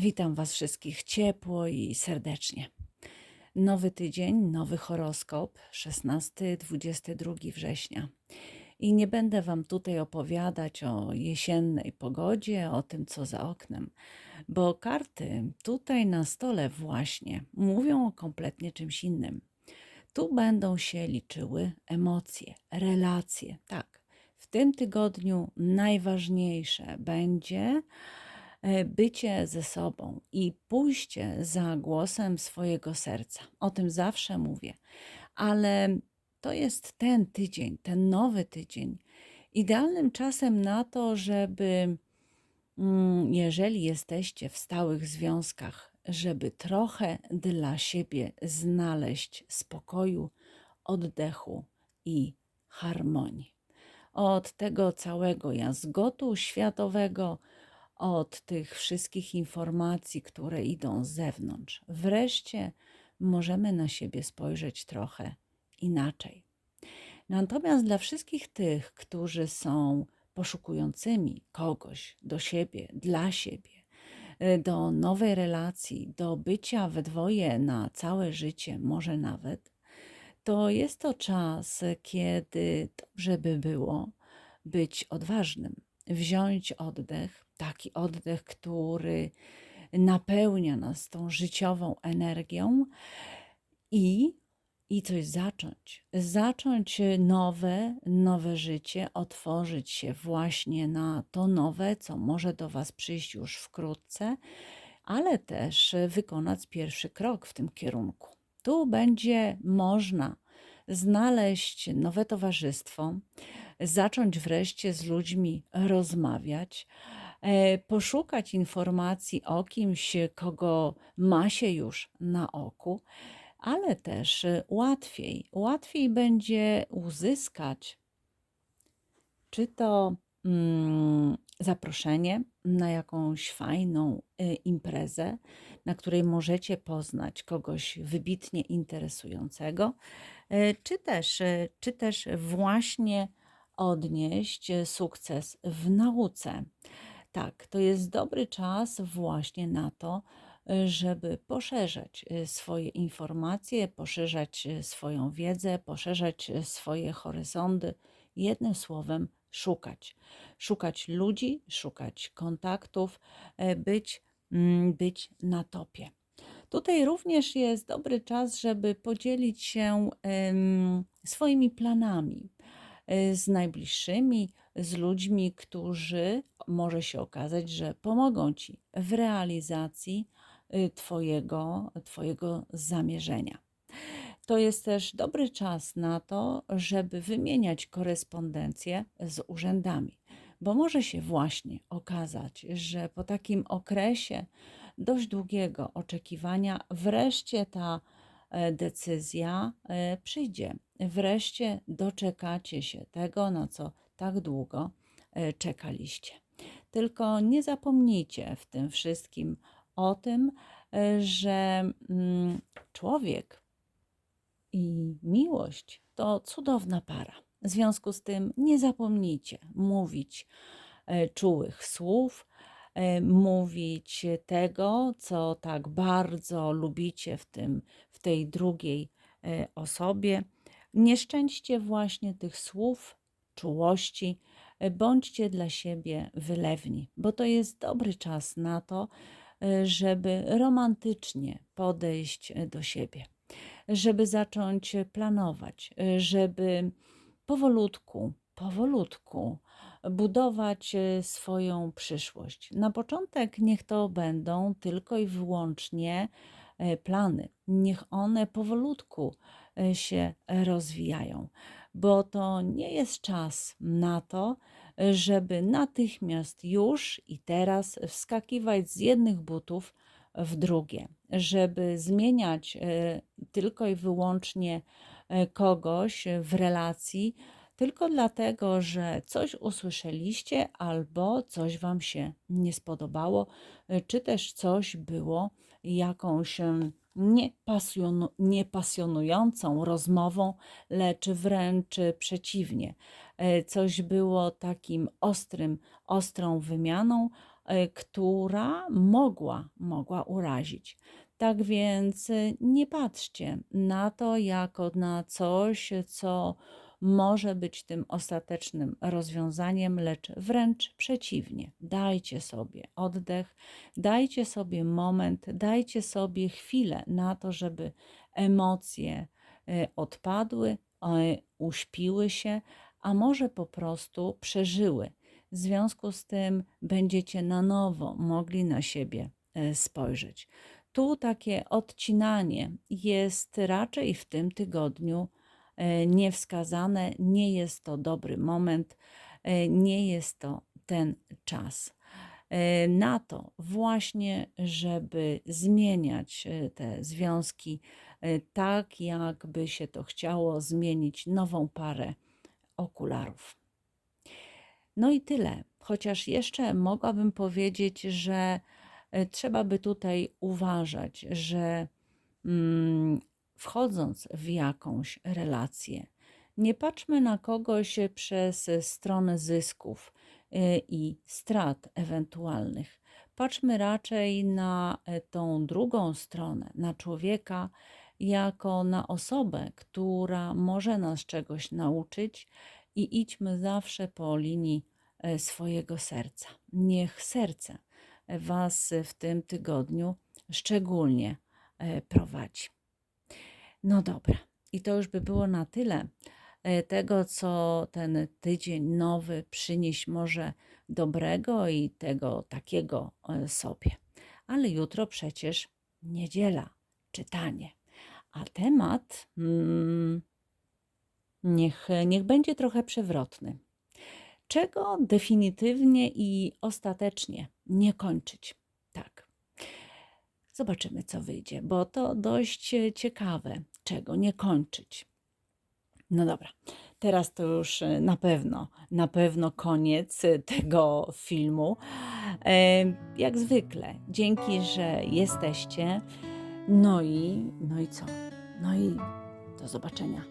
Witam Was wszystkich ciepło i serdecznie. Nowy tydzień, nowy horoskop 16-22 września. I nie będę Wam tutaj opowiadać o jesiennej pogodzie, o tym, co za oknem, bo karty tutaj na stole właśnie mówią o kompletnie czymś innym. Tu będą się liczyły emocje, relacje. Tak, w tym tygodniu najważniejsze będzie bycie ze sobą i pójście za głosem swojego serca. O tym zawsze mówię, ale to jest ten tydzień, ten nowy tydzień, idealnym czasem na to, żeby, mm, jeżeli jesteście w stałych związkach, żeby trochę dla siebie znaleźć spokoju, oddechu i harmonii. Od tego całego jazgotu światowego, od tych wszystkich informacji, które idą z zewnątrz. Wreszcie możemy na siebie spojrzeć trochę inaczej. Natomiast dla wszystkich tych, którzy są poszukującymi kogoś do siebie, dla siebie, y, do nowej relacji, do bycia we dwoje na całe życie, może nawet, to jest to czas, kiedy dobrze by było być odważnym, wziąć oddech, taki oddech, który napełnia nas tą życiową energią i, i coś zacząć. Zacząć nowe, nowe życie, otworzyć się właśnie na to nowe, co może do Was przyjść już wkrótce, ale też wykonać pierwszy krok w tym kierunku. Tu będzie można znaleźć nowe towarzystwo, zacząć wreszcie z ludźmi rozmawiać, poszukać informacji o kimś, kogo ma się już na oku, ale też e, łatwiej, łatwiej będzie uzyskać czy to mm, zaproszenie na jakąś fajną y, imprezę, na której możecie poznać kogoś wybitnie interesującego, czy też, czy też właśnie odnieść sukces w nauce. Tak, to jest dobry czas właśnie na to, żeby poszerzać swoje informacje, poszerzać swoją wiedzę, poszerzać swoje horyzonty. Jednym słowem, szukać. Szukać ludzi, szukać kontaktów, e, być, mm, być na topie. Tutaj również jest dobry czas, żeby podzielić się swoimi planami z najbliższymi, z ludźmi, którzy może się okazać, że pomogą ci w realizacji y, twojego, twojego zamierzenia. To jest też dobry czas na to, żeby wymieniać korespondencję z urzędami, bo może się właśnie okazać, że po takim okresie dość długiego oczekiwania wreszcie ta e, decyzja e, przyjdzie. Wreszcie doczekacie się tego, na co tak długo e, czekaliście. Tylko nie zapomnijcie w tym wszystkim o tym, że mm, człowiek i miłość to cudowna para. W związku z tym nie zapomnijcie mówić e, czułych słów, e, mówić tego, co tak bardzo lubicie w, tym, w tej drugiej e, osobie. Nie szczęście właśnie tych słów, czułości, bądźcie dla siebie wylewni, bo to jest dobry czas na to, żeby romantycznie podejść do siebie żeby zacząć planować, żeby powolutku, powolutku budować e, swoją przyszłość. Na początek niech to będą tylko i wyłącznie e, plany. Niech one powolutku e, się rozwijają, bo to nie jest czas na to, żeby natychmiast już i teraz wskakiwać z jednych butów w drugie, żeby zmieniać e, tylko i wyłącznie e, kogoś w relacji, tylko dlatego, że coś usłyszeliście albo coś Wam się nie spodobało, e, czy też coś było jakąś niepasjonu, niepasjonującą rozmową, lecz wręcz przeciwnie. Coś było takim ostrym, ostrą wymianą, e, która mogła, mogła urazić. Tak więc e, nie patrzcie na to jako na coś, co może być tym ostatecznym rozwiązaniem, lecz wręcz przeciwnie. Dajcie sobie oddech, dajcie sobie moment, dajcie sobie chwilę na to, żeby emocje e, odpadły, uśpiły się, a może po prostu przeżyły. W związku z tym będziecie na nowo mogli na siebie e, spojrzeć. Tu takie odcinanie jest raczej w tym tygodniu niewskazane, nie jest to dobry moment, e, nie jest to ten czas. E, Na to właśnie, żeby zmieniać e, te związki e, tak, jakby się to chciało zmienić nową parę okularów. No i tyle. Chociaż jeszcze mogłabym powiedzieć, że e, trzeba by tutaj uważać, że mm, wchodząc w jakąś relację, nie patrzmy na kogoś przez stronę zysków e, i strat ewentualnych. Patrzmy raczej na e, tą drugą stronę, na człowieka, jako na osobę, która może nas czegoś nauczyć, i idźmy zawsze po linii e, swojego serca. Niech serce Was w tym tygodniu szczególnie e, prowadzi. No dobra, i to już by było na tyle e, tego, co ten tydzień nowy przynieść może dobrego i tego takiego e, sobie. Ale jutro przecież niedziela, czytanie. A temat mm, niech, niech będzie trochę przewrotny. Czego definitywnie i ostatecznie nie kończyć? Tak. Zobaczymy, co wyjdzie, bo to dość e, ciekawe, czego nie kończyć. No dobra, teraz to już e, na pewno, na pewno koniec e, tego filmu. Jak zwykle, dzięki, że jesteście. No i, no i co? No i do zobaczenia